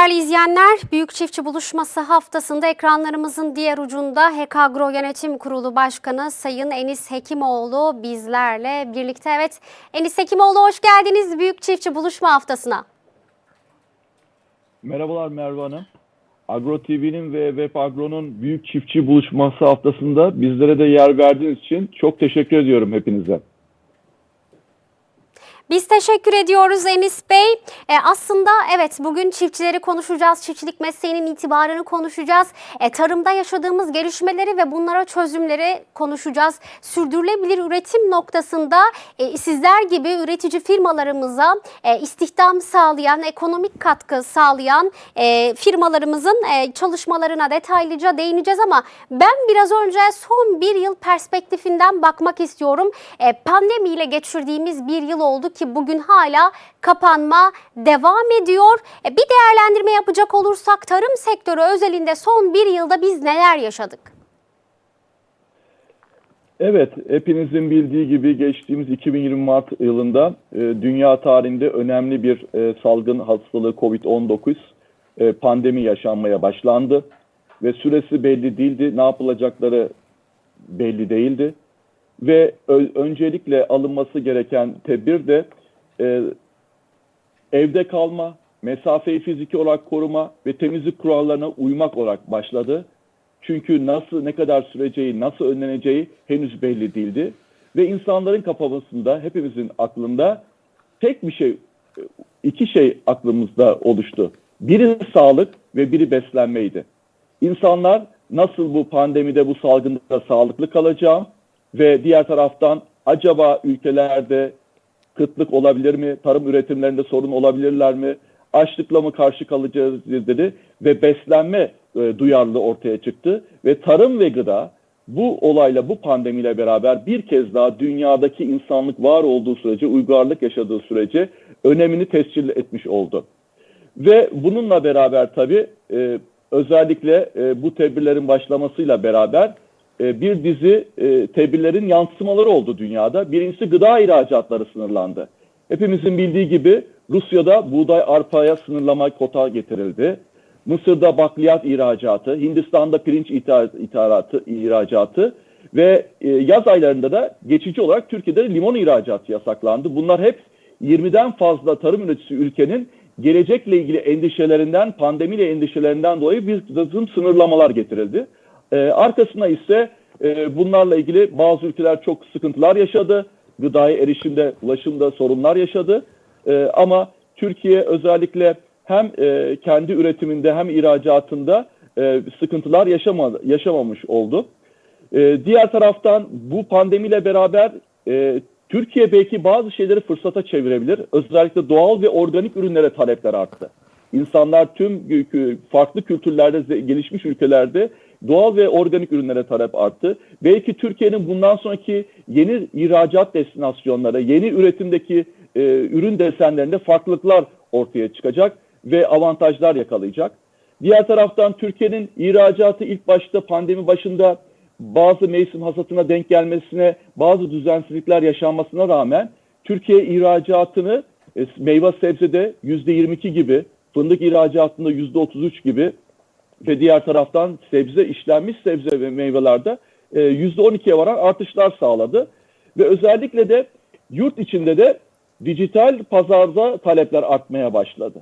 değerli izleyenler, Büyük Çiftçi Buluşması haftasında ekranlarımızın diğer ucunda HEK Agro Yönetim Kurulu Başkanı Sayın Enis Hekimoğlu bizlerle birlikte. Evet, Enis Hekimoğlu hoş geldiniz Büyük Çiftçi Buluşma haftasına. Merhabalar Merve Hanım. Agro TV'nin ve Web Agro'nun büyük çiftçi buluşması haftasında bizlere de yer verdiğiniz için çok teşekkür ediyorum hepinize. Biz teşekkür ediyoruz Enis Bey. E, aslında evet bugün çiftçileri konuşacağız, çiftçilik mesleğinin itibarını konuşacağız. E, tarımda yaşadığımız gelişmeleri ve bunlara çözümleri konuşacağız. Sürdürülebilir üretim noktasında e, sizler gibi üretici firmalarımıza e, istihdam sağlayan, ekonomik katkı sağlayan e, firmalarımızın e, çalışmalarına detaylıca değineceğiz ama ben biraz önce son bir yıl perspektifinden bakmak istiyorum. E, pandemiyle geçirdiğimiz bir yıl oldu ki bugün hala kapanma devam ediyor. E, bir değerlendirme yapacak olursak tarım sektörü özelinde son bir yılda biz neler yaşadık? Evet, hepinizin bildiği gibi geçtiğimiz 2020 Mart yılında e, dünya tarihinde önemli bir e, salgın hastalığı COVID-19 e, pandemi yaşanmaya başlandı ve süresi belli değildi, ne yapılacakları belli değildi ve öncelikle alınması gereken tedbir de e, evde kalma, mesafeyi fiziki olarak koruma ve temizlik kurallarına uymak olarak başladı. Çünkü nasıl ne kadar süreceği, nasıl önleneceği henüz belli değildi. Ve insanların kafasında, hepimizin aklında tek bir şey, iki şey aklımızda oluştu. Biri sağlık ve biri beslenmeydi. İnsanlar nasıl bu pandemide, bu salgında sağlıklı kalacağım ve diğer taraftan acaba ülkelerde kıtlık olabilir mi? Tarım üretimlerinde sorun olabilirler mi? Açlıkla mı karşı kalacağız dedi ve beslenme e, duyarlılığı ortaya çıktı ve tarım ve gıda bu olayla bu pandemiyle beraber bir kez daha dünyadaki insanlık var olduğu sürece uygarlık yaşadığı sürece önemini tescil etmiş oldu. Ve bununla beraber tabii e, özellikle e, bu tedbirlerin başlamasıyla beraber e, bir dizi e, tedbirlerin yansımaları oldu dünyada. Birincisi gıda ihracatları sınırlandı. Hepimizin bildiği gibi Rusya'da buğday arpaya sınırlama kota getirildi. Mısır'da bakliyat ihracatı, Hindistan'da pirinç ithal- ithalatı, ihracatı ve e, yaz aylarında da geçici olarak Türkiye'de limon ihracatı yasaklandı. Bunlar hep 20'den fazla tarım üreticisi ülkenin gelecekle ilgili endişelerinden, pandemiyle endişelerinden dolayı bir takım sınırlamalar getirildi. Ee, arkasına ise e, bunlarla ilgili bazı ülkeler çok sıkıntılar yaşadı. Gıdaya erişimde, ulaşımda sorunlar yaşadı. Ee, ama Türkiye özellikle hem e, kendi üretiminde hem ihracatında e, sıkıntılar yaşama, yaşamamış oldu. Ee, diğer taraftan bu pandemiyle beraber e, Türkiye belki bazı şeyleri fırsata çevirebilir. Özellikle doğal ve organik ürünlere talepler arttı. İnsanlar tüm farklı kültürlerde, gelişmiş ülkelerde doğal ve organik ürünlere talep arttı. Belki Türkiye'nin bundan sonraki yeni ihracat destinasyonları, yeni üretimdeki e, ürün desenlerinde farklılıklar ortaya çıkacak ve avantajlar yakalayacak. Diğer taraftan Türkiye'nin ihracatı ilk başta pandemi başında bazı mevsim hasatına denk gelmesine, bazı düzensizlikler yaşanmasına rağmen Türkiye ihracatını e, meyve sebzede %22 gibi, fındık ihracatında %33 gibi ve diğer taraftan sebze, işlenmiş sebze ve meyvelerde e, %12'ye varan artışlar sağladı. Ve özellikle de yurt içinde de dijital pazarda talepler artmaya başladı.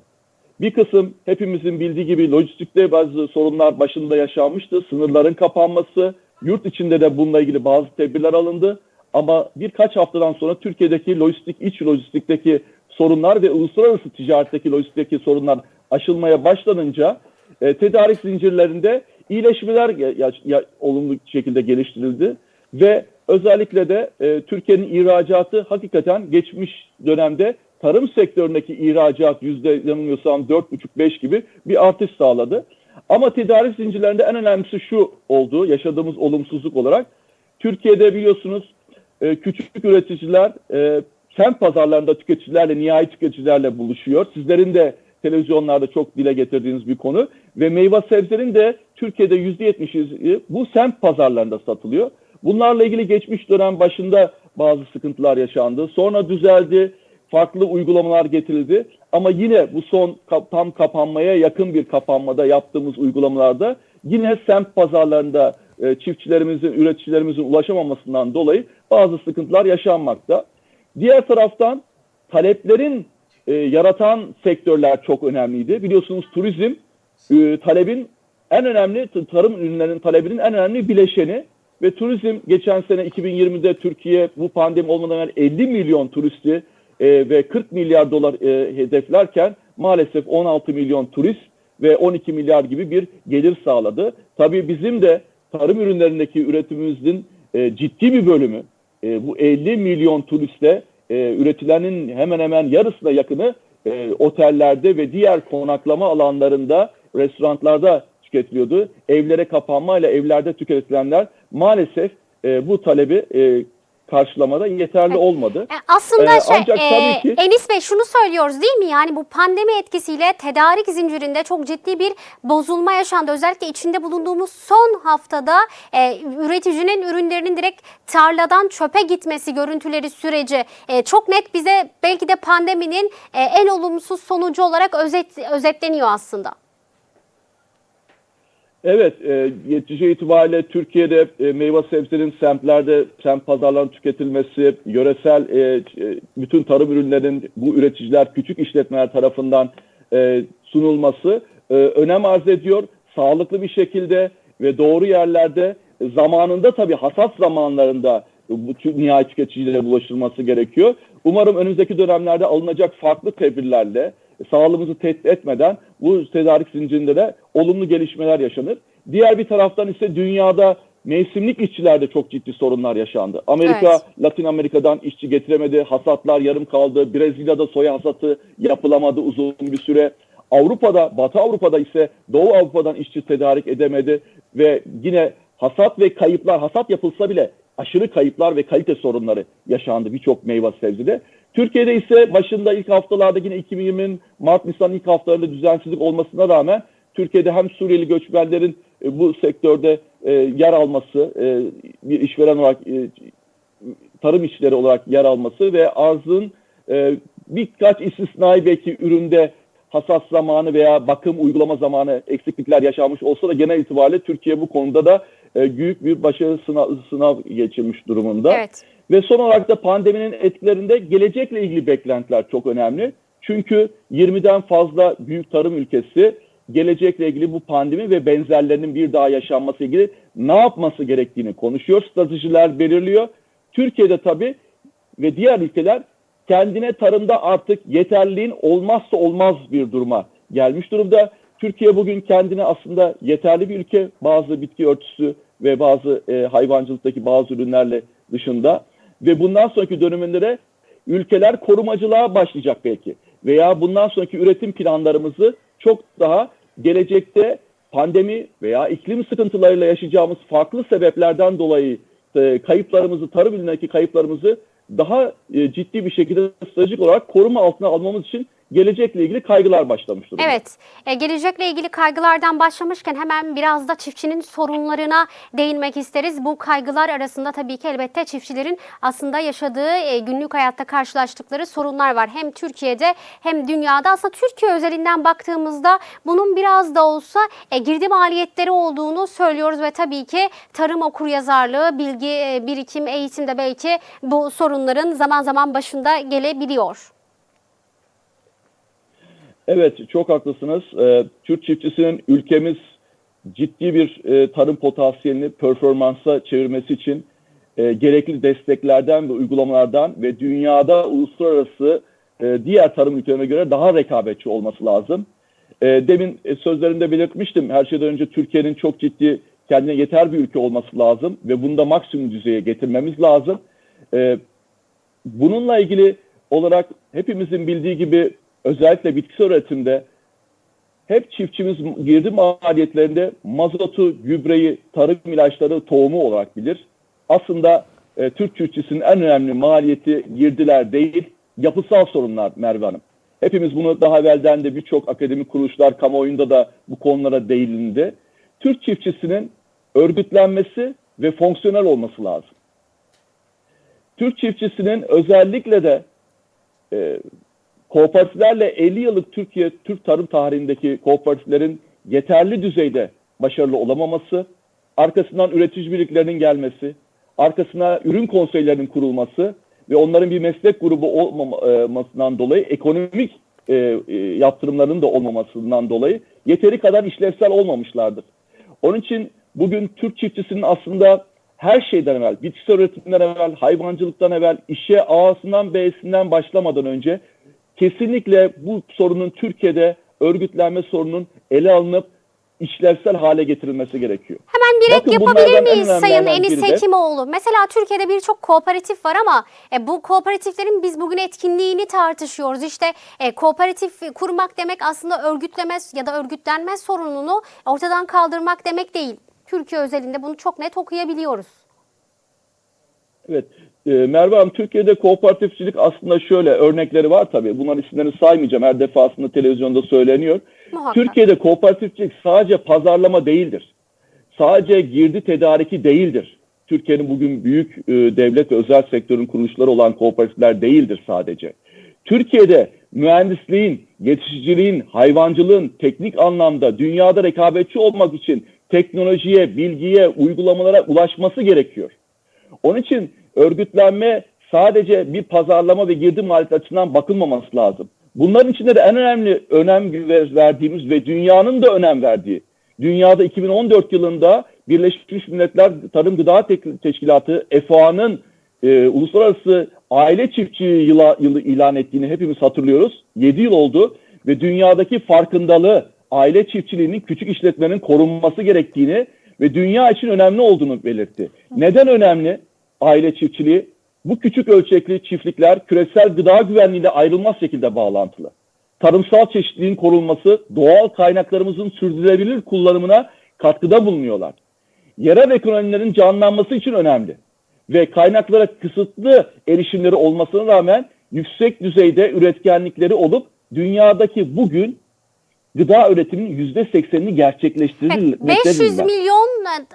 Bir kısım hepimizin bildiği gibi lojistikte bazı sorunlar başında yaşanmıştı. Sınırların kapanması, yurt içinde de bununla ilgili bazı tedbirler alındı. Ama birkaç haftadan sonra Türkiye'deki lojistik, iç lojistikteki sorunlar ve uluslararası ticaretteki lojistikteki sorunlar aşılmaya başlanınca e, tedarik zincirlerinde iyileşmeler ya, ya- olumlu şekilde geliştirildi ve özellikle de e, Türkiye'nin ihracatı hakikaten geçmiş dönemde tarım sektöründeki ihracat yüzde yanılmıyorsam 4,5-5 gibi bir artış sağladı. Ama tedarik zincirlerinde en önemlisi şu oldu, yaşadığımız olumsuzluk olarak. Türkiye'de biliyorsunuz e, küçük üreticiler e, kent pazarlarında tüketicilerle, nihai tüketicilerle buluşuyor. Sizlerin de televizyonlarda çok dile getirdiğiniz bir konu. Ve meyve sebzenin de Türkiye'de %70'i bu semt pazarlarında satılıyor. Bunlarla ilgili geçmiş dönem başında bazı sıkıntılar yaşandı. Sonra düzeldi, farklı uygulamalar getirildi. Ama yine bu son tam kapanmaya yakın bir kapanmada yaptığımız uygulamalarda yine semt pazarlarında e, çiftçilerimizin, üreticilerimizin ulaşamamasından dolayı bazı sıkıntılar yaşanmakta. Diğer taraftan taleplerin e, yaratan sektörler çok önemliydi. Biliyorsunuz turizm e, talebin en önemli tarım ürünlerinin talebinin en önemli bileşeni ve turizm geçen sene 2020'de Türkiye bu pandemi olmadan evvel 50 milyon turisti e, ve 40 milyar dolar e, hedeflerken maalesef 16 milyon turist ve 12 milyar gibi bir gelir sağladı. Tabii bizim de tarım ürünlerindeki üretimimizin e, ciddi bir bölümü e, bu 50 milyon turiste e, üretilenin hemen hemen yarısına yakını e, otellerde ve diğer konaklama alanlarında, restoranlarda tüketiliyordu. Evlere kapanmayla evlerde tüketilenler maalesef e, bu talebi e, karşılamada yeterli Evet. olmadı. E, Aslında Ee, şey, ancak e, tabii ki- Enis Bey şunu söylüyoruz değil mi? Yani bu pandemi etkisiyle tedarik zincirinde çok ciddi bir bozulma yaşandı. Özellikle içinde bulunduğumuz son haftada e, üreticinin ürünlerinin direkt tarladan çöpe gitmesi görüntüleri süreci e, çok net bize belki de pandeminin e, en olumsuz sonucu olarak özet özetleniyor aslında. Evet, e, netice itibariyle Türkiye'de e, meyve sebzenin semtlerde, semt pazarlarının tüketilmesi, yöresel e, e, bütün tarım ürünlerinin bu üreticiler, küçük işletmeler tarafından e, sunulması e, önem arz ediyor. Sağlıklı bir şekilde ve doğru yerlerde e, zamanında tabii hasat zamanlarında bu nihai tüketicilere ulaşılması gerekiyor. Umarım önümüzdeki dönemlerde alınacak farklı tedbirlerle sağlığımızı tehdit etmeden bu tedarik zincirinde de olumlu gelişmeler yaşanır. Diğer bir taraftan ise dünyada mevsimlik işçilerde çok ciddi sorunlar yaşandı. Amerika, Evet. Latin Amerika'dan işçi getiremedi, hasatlar yarım kaldı. Brezilya'da soya hasatı yapılamadı uzun bir süre. Avrupa'da, Batı Avrupa'da ise Doğu Avrupa'dan işçi tedarik edemedi ve yine hasat ve kayıplar, hasat yapılsa bile aşırı kayıplar ve kalite sorunları yaşandı birçok meyve sebzede. Türkiye'de ise başında ilk haftalarda yine 2020'nin Mart Nisan ilk haftalarında düzensizlik olmasına rağmen Türkiye'de hem Suriyeli göçmenlerin e, bu sektörde e, yer alması, e, bir işveren olarak tarım işçileri olarak yer alması ve arzın birkaç istisnai belki üründe hasat zamanı veya bakım uygulama zamanı eksiklikler yaşanmış olsa da genel itibariyle Türkiye bu konuda da e, büyük bir başarı sınav, sınav geçirmiş durumunda. Evet. Ve son olarak da pandeminin etkilerinde gelecekle ilgili beklentiler çok önemli. Çünkü 20'den fazla büyük tarım ülkesi gelecekle ilgili bu pandemi ve benzerlerinin bir daha yaşanması ilgili ne yapması gerektiğini konuşuyor. Stratejiler belirliyor. Türkiye'de tabii ve diğer ülkeler kendine tarımda artık yeterliliğin olmazsa olmaz bir duruma gelmiş durumda. Türkiye bugün kendine aslında yeterli bir ülke. Bazı bitki örtüsü ve bazı e, hayvancılıktaki bazı ürünlerle dışında. Ve bundan sonraki dönemlere ülkeler korumacılığa başlayacak belki. Veya bundan sonraki üretim planlarımızı çok daha gelecekte pandemi veya iklim sıkıntılarıyla yaşayacağımız farklı sebeplerden dolayı e, kayıplarımızı, tarım ürünlerindeki kayıplarımızı daha e, ciddi bir şekilde stratejik olarak koruma altına almamız için gelecekle ilgili kaygılar başlamış durumda. Evet, e, gelecekle ilgili kaygılardan başlamışken hemen biraz da çiftçinin sorunlarına değinmek isteriz. Bu kaygılar arasında tabii ki elbette çiftçilerin aslında yaşadığı e, günlük hayatta karşılaştıkları sorunlar var. Hem Türkiye'de hem dünyada. Aslında Türkiye özelinden baktığımızda bunun biraz da olsa e, girdi maliyetleri olduğunu söylüyoruz ve tabii ki tarım okuryazarlığı, bilgi e, birikim, eğitimde belki bu sorunların zaman zaman başında gelebiliyor. Evet, çok haklısınız. Ee, Türk çiftçisinin ülkemiz ciddi bir e, tarım potansiyelini performansa çevirmesi için e, gerekli desteklerden ve uygulamalardan ve dünyada uluslararası e, diğer tarım ülkelerine göre daha rekabetçi olması lazım. E, demin e, sözlerimde belirtmiştim. Her şeyden önce Türkiye'nin çok ciddi kendine yeter bir ülke olması lazım ve bunu da maksimum düzeye getirmemiz lazım. E, bununla ilgili olarak hepimizin bildiği gibi özellikle bitkisel üretimde hep çiftçimiz girdi maliyetlerinde mazotu, gübreyi, tarım ilaçları, tohumu olarak bilir. Aslında e, Türk çiftçisinin en önemli maliyeti girdiler değil, yapısal sorunlar Merve Hanım. Hepimiz bunu daha evvelden de birçok akademik kuruluşlar, kamuoyunda da bu konulara değinildi. Türk çiftçisinin örgütlenmesi ve fonksiyonel olması lazım. Türk çiftçisinin özellikle de e, kooperatiflerle 50 yıllık Türkiye Türk tarım tarihindeki kooperatiflerin yeterli düzeyde başarılı olamaması, arkasından üretici birliklerinin gelmesi, arkasına ürün konseylerinin kurulması ve onların bir meslek grubu olmamasından dolayı ekonomik e, e, yaptırımlarının da olmamasından dolayı yeteri kadar işlevsel olmamışlardır. Onun için bugün Türk çiftçisinin aslında her şeyden evvel, bitkisel üretimden evvel, hayvancılıktan evvel, işe A'sından B'sinden başlamadan önce kesinlikle bu sorunun Türkiye'de örgütlenme sorunun ele alınıp işlevsel hale getirilmesi gerekiyor. Hemen bir ek yapabilir bunlardan en miyiz Sayın Enis Hekimoğlu? Mesela Türkiye'de birçok kooperatif var ama e, bu kooperatiflerin biz bugün etkinliğini tartışıyoruz. İşte e, kooperatif kurmak demek aslında örgütleme ya da örgütlenme sorununu ortadan kaldırmak demek değil. Türkiye özelinde bunu çok net okuyabiliyoruz. Evet. E, Merve Hanım Türkiye'de kooperatifçilik aslında şöyle örnekleri var tabii. Bunların isimlerini saymayacağım. Her defasında televizyonda söyleniyor. Muhakkak. Türkiye'de kooperatifçilik sadece pazarlama değildir. Sadece girdi tedariki değildir. Türkiye'nin bugün büyük e, devlet ve özel sektörün kuruluşları olan kooperatifler değildir sadece. Türkiye'de mühendisliğin, yetişiciliğin, hayvancılığın teknik anlamda dünyada rekabetçi olmak için teknolojiye, bilgiye, uygulamalara ulaşması gerekiyor. Onun için örgütlenme sadece bir pazarlama ve girdi maliyeti açısından bakılmaması lazım. Bunların içinde de en önemli önem verdiğimiz ve dünyanın da önem verdiği, dünyada 2014 yılında Birleşmiş Milletler Tarım Gıda Teşkilatı FAO'nın e, uluslararası aile çiftçi yıla, yılı ilan ettiğini hepimiz hatırlıyoruz. 7 yıl oldu ve dünyadaki farkındalığı aile çiftçiliğinin küçük işletmenin korunması gerektiğini ve dünya için önemli olduğunu belirtti. Neden önemli aile çiftçiliği? Bu küçük ölçekli çiftlikler küresel gıda güvenliğiyle ayrılmaz şekilde bağlantılı. Tarımsal çeşitliliğin korunması, doğal kaynaklarımızın sürdürülebilir kullanımına katkıda bulunuyorlar. Yerel ekonomilerin canlanması için önemli ve kaynaklara kısıtlı erişimleri olmasına rağmen yüksek düzeyde üretkenlikleri olup dünyadaki bugün gıda üretiminin yüzde seksenini Evet, gerçekleştirilmektedirler. 500 milyon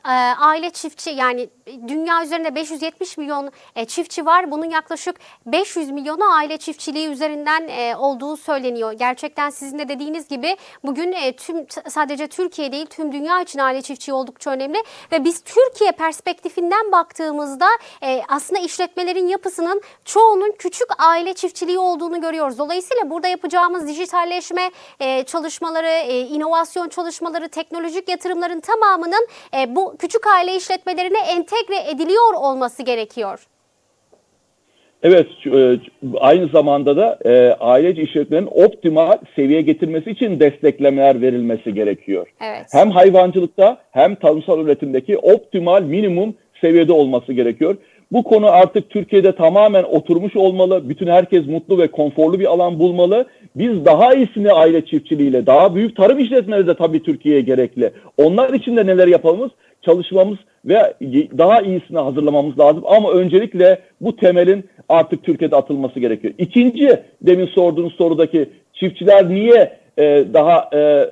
e, aile çiftçi yani dünya üzerinde 570 milyon e, çiftçi var. Bunun yaklaşık 500 milyonu aile çiftçiliği üzerinden e, olduğu söyleniyor. Gerçekten sizin de dediğiniz gibi bugün e, tüm sadece Türkiye değil tüm dünya için aile çiftçiliği oldukça önemli ve biz Türkiye perspektifinden baktığımızda e, aslında işletmelerin yapısının çoğunun küçük aile çiftçiliği olduğunu görüyoruz. Dolayısıyla burada yapacağımız dijitalleşme e, çalışmaları, e, inovasyon çalışmaları, teknolojik yatırımların tamamının e, bu küçük aile işletmelerine entegre ediliyor olması gerekiyor. Evet, e, aynı zamanda da e, aileci işletmelerin optimal seviyeye getirmesi için desteklemeler verilmesi gerekiyor. Evet. Hem hayvancılıkta hem tarımsal üretimdeki optimal minimum seviyede olması gerekiyor. Bu konu artık Türkiye'de tamamen oturmuş olmalı. Bütün herkes mutlu ve konforlu bir alan bulmalı. Biz daha iyisini aile çiftçiliğiyle, daha büyük tarım işletmeleri de tabii Türkiye'ye gerekli. Onlar için de neler yapmamız? Çalışmamız ve daha iyisini hazırlamamız lazım. Ama öncelikle bu temelin artık Türkiye'de atılması gerekiyor. İkinci demin sorduğunuz sorudaki çiftçiler niye e, daha e,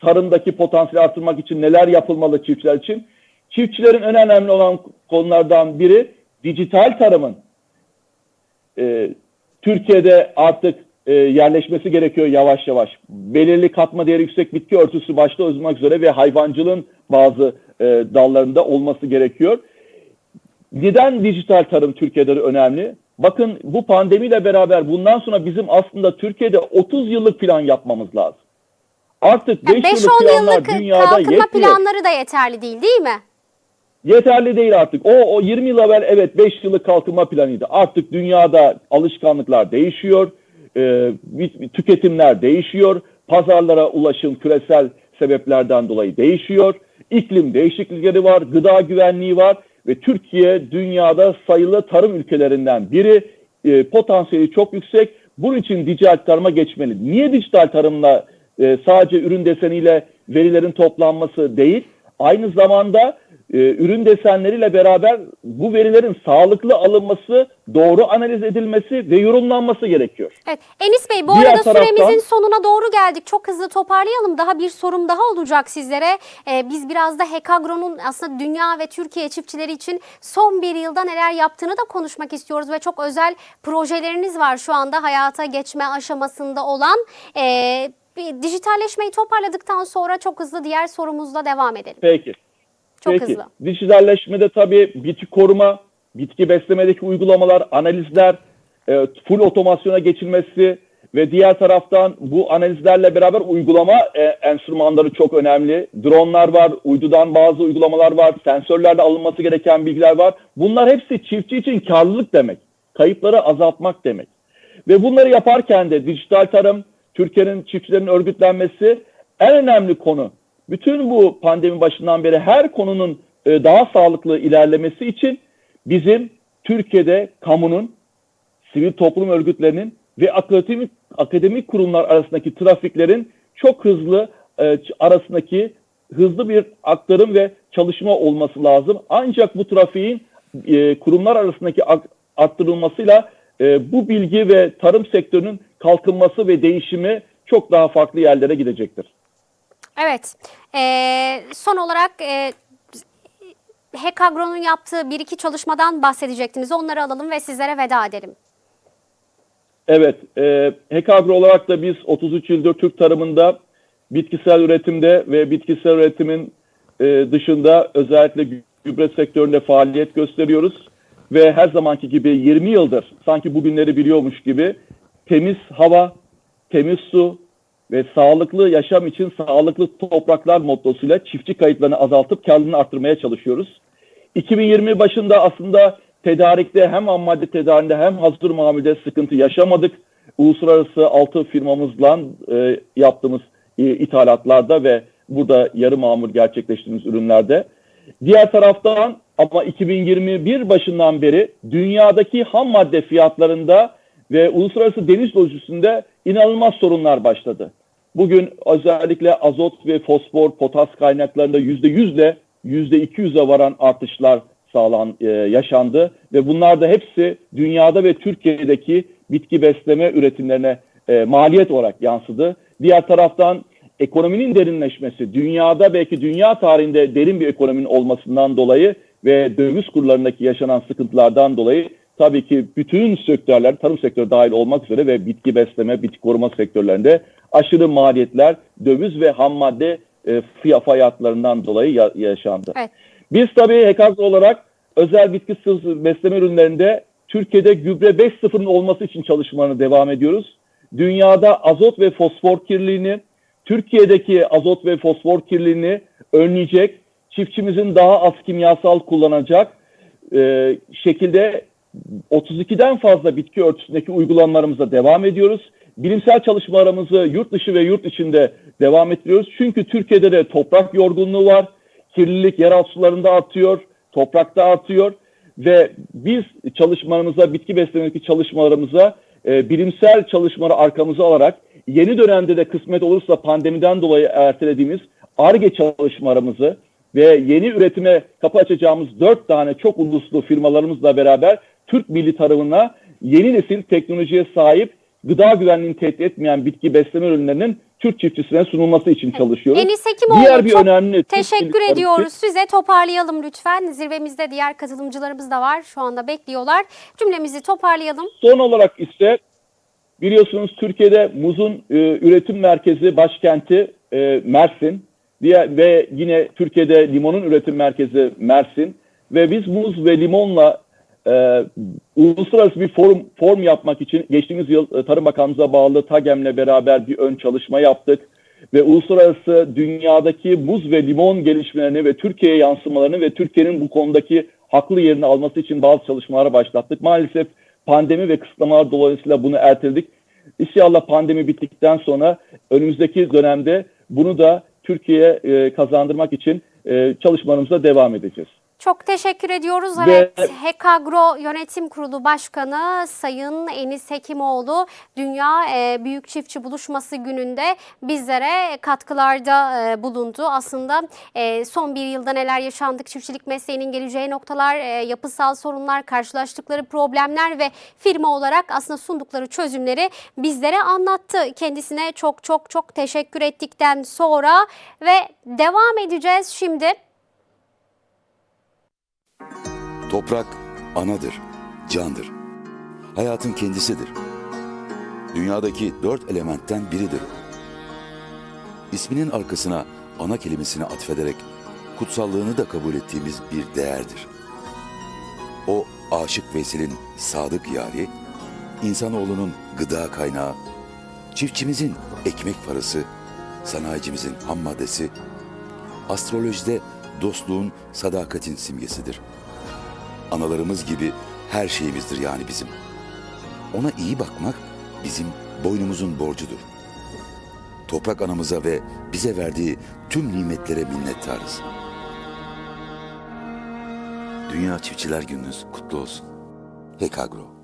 tarımdaki potansiyeli artırmak için neler yapılmalı çiftçiler için? Çiftçilerin en önemli olan konulardan biri dijital tarımın e, Türkiye'de artık e, yerleşmesi gerekiyor yavaş yavaş. Belirli katma değeri yüksek bitki örtüsü başta olmak üzere ve hayvancılığın bazı e, dallarında olması gerekiyor. Neden dijital tarım Türkiye'de önemli? Bakın bu pandemiyle beraber bundan sonra bizim aslında Türkiye'de 30 yıllık plan yapmamız lazım. Artık 5 yıllık 5-10 planlar yıllık dünyada kalkınma yetmiyor. planları da yeterli değil değil mi? Yeterli değil artık. O, o 20 yıl evvel evet 5 yıllık kalkınma planıydı. Artık dünyada alışkanlıklar değişiyor. E, tüketimler değişiyor. Pazarlara ulaşım küresel sebeplerden dolayı değişiyor. İklim değişiklikleri var. Gıda güvenliği var. Ve Türkiye dünyada sayılı tarım ülkelerinden biri. E, potansiyeli çok yüksek. Bunun için dijital tarıma geçmeli. Niye dijital tarımla e, sadece ürün deseniyle verilerin toplanması değil, aynı zamanda e, ürün desenleriyle beraber bu verilerin sağlıklı alınması, doğru analiz edilmesi ve yorumlanması gerekiyor. Evet. Enis Bey bu Diğer arada taraftan- süremizin sonuna doğru geldik. Çok hızlı toparlayalım. Daha bir sorum daha olacak sizlere. Ee, biz biraz da Hekagro'nun aslında dünya ve Türkiye çiftçileri için son bir yılda neler yaptığını da konuşmak istiyoruz. Ve çok özel projeleriniz var şu anda hayata geçme aşamasında olan. Ee, bir dijitalleşmeyi toparladıktan sonra çok hızlı diğer sorumuzla devam edelim. Peki. Çok Peki. hızlı. Dijitalleşmede tabii bitki koruma, bitki beslemedeki uygulamalar, analizler, e, full otomasyona geçilmesi ve diğer taraftan bu analizlerle beraber uygulama e, enstrümanları çok önemli. Dronlar var, uydudan bazı uygulamalar var, sensörlerde alınması gereken bilgiler var. Bunlar hepsi çiftçi için karlılık demek. Kayıpları azaltmak demek. Ve bunları yaparken de dijital tarım, Türkiye'nin çiftçilerin örgütlenmesi en önemli konu. Bütün bu pandemi başından beri her konunun e, daha sağlıklı ilerlemesi için bizim Türkiye'de kamunun, sivil toplum örgütlerinin ve akademik, akademik kurumlar arasındaki trafiklerin çok hızlı e, arasındaki hızlı bir aktarım ve çalışma olması lazım. Ancak bu trafiğin e, kurumlar arasındaki ak- arttırılmasıyla e, bu bilgi ve tarım sektörünün kalkınması ve değişimi çok daha farklı yerlere gidecektir. Evet. Ee, son olarak e, Hekagro'nun yaptığı bir iki çalışmadan bahsedecektiniz. Onları alalım ve sizlere veda edelim. Evet, e, Hekagro olarak da biz 33 yıldır Türk tarımında bitkisel üretimde ve bitkisel üretimin e, dışında özellikle gü- gübre sektöründe faaliyet gösteriyoruz. Ve her zamanki gibi 20 yıldır sanki bugünleri biliyormuş gibi temiz hava, temiz su ve sağlıklı yaşam için sağlıklı topraklar mottosuyla çiftçi kayıtlarını azaltıp karlılığını arttırmaya çalışıyoruz. 2020 başında aslında tedarikte hem ham madde tedarinde hem hazır mamulde sıkıntı yaşamadık. Uluslararası altı firmamızla e, yaptığımız e, ithalatlarda ve burada yarı mamul gerçekleştirdiğimiz ürünlerde. Diğer taraftan ama 2021 başından beri dünyadaki ham madde fiyatlarında ve uluslararası deniz lojisinde inanılmaz sorunlar başladı. Bugün özellikle azot ve fosfor, potas kaynaklarında %100 ile %200'e varan artışlar sağlan e, yaşandı ve bunlar da hepsi dünyada ve Türkiye'deki bitki besleme üretimlerine e, maliyet olarak yansıdı. Diğer taraftan ekonominin derinleşmesi, dünyada belki dünya tarihinde derin bir ekonominin olmasından dolayı ve döviz kurlarındaki yaşanan sıkıntılardan dolayı tabii ki bütün sektörler, tarım sektörü dahil olmak üzere ve bitki besleme, bitki koruma sektörlerinde aşırı maliyetler, döviz ve ham madde e, fiya- fiyatlarından dolayı ya- yaşandı. Evet. Biz tabii Hekagro olarak özel bitki besleme ürünlerinde Türkiye'de gübre 5.0'ın olması için çalışmalarına devam ediyoruz. Dünyada azot ve fosfor kirliliğini, Türkiye'deki azot ve fosfor kirliliğini önleyecek, çiftçimizin daha az kimyasal kullanacak e, şekilde 32'den fazla bitki örtüsündeki uygulamalarımıza devam ediyoruz. Bilimsel çalışmalarımızı yurt dışı ve yurt içinde devam ettiriyoruz. Çünkü Türkiye'de de toprak yorgunluğu var. Kirlilik yeraltı sularında artıyor, toprakta artıyor ve biz çalışmalarımıza, bitki beslemedeki çalışmalarımıza e, bilimsel çalışmaları arkamıza alarak yeni dönemde de kısmet olursa pandemiden dolayı ertelediğimiz ARGE çalışmalarımızı ve yeni üretime kapı açacağımız dört tane çok uluslu firmalarımızla beraber Türk milli tarımına yeni nesil teknolojiye sahip gıda güvenliğini tehdit etmeyen bitki besleme ürünlerinin Türk çiftçisine sunulması için çalışıyoruz. Enis Hekimoğlu Diğer bir çok önemli teşekkür ediyoruz size. Toparlayalım lütfen. Zirvemizde diğer katılımcılarımız da var. Şu anda bekliyorlar. Cümlemizi toparlayalım. Son olarak ise biliyorsunuz Türkiye'de muzun e, üretim merkezi başkenti e, Mersin diye ve yine Türkiye'de limonun üretim merkezi Mersin ve biz muz ve limonla e, uluslararası bir forum form yapmak için geçtiğimiz yıl e, Tarım Bakanlığımıza bağlı TAGEM'le beraber bir ön çalışma yaptık ve uluslararası dünyadaki muz ve limon gelişmelerini ve Türkiye'ye yansımalarını ve Türkiye'nin bu konudaki haklı yerini alması için bazı çalışmalara başlattık. Maalesef pandemi ve kısıtlamalar dolayısıyla bunu erteledik. İnşallah pandemi bittikten sonra önümüzdeki dönemde bunu da Türkiye'ye e, kazandırmak için e, çalışmalarımıza devam edeceğiz. Çok teşekkür ediyoruz. Ve- Evet, Hekagro Yönetim Kurulu Başkanı Sayın Enis Hekimoğlu Dünya e, Büyük Çiftçi Buluşması gününde bizlere katkılarda e, bulundu. Aslında e, son bir yılda neler yaşandık, çiftçilik mesleğinin geleceği noktalar, yapısal sorunlar, karşılaştıkları problemler ve firma olarak aslında sundukları çözümleri bizlere anlattı. Kendisine çok çok çok teşekkür ettikten sonra ve devam edeceğiz şimdi. Toprak anadır, candır. Hayatın kendisidir. Dünyadaki dört elementten biridir. İsminin arkasına ana kelimesini atfederek kutsallığını da kabul ettiğimiz bir değerdir. O aşık Veysel'in sadık yari, insanoğlunun gıda kaynağı, çiftçimizin ekmek parası, sanayicimizin ham maddesi, astrolojide dostluğun, sadakatin simgesidir analarımız gibi her şeyimizdir yani bizim. Ona iyi bakmak bizim boynumuzun borcudur. Toprak anamıza ve bize verdiği tüm nimetlere minnettarız. Dünya Çiftçiler Gününüz kutlu olsun. Hekagro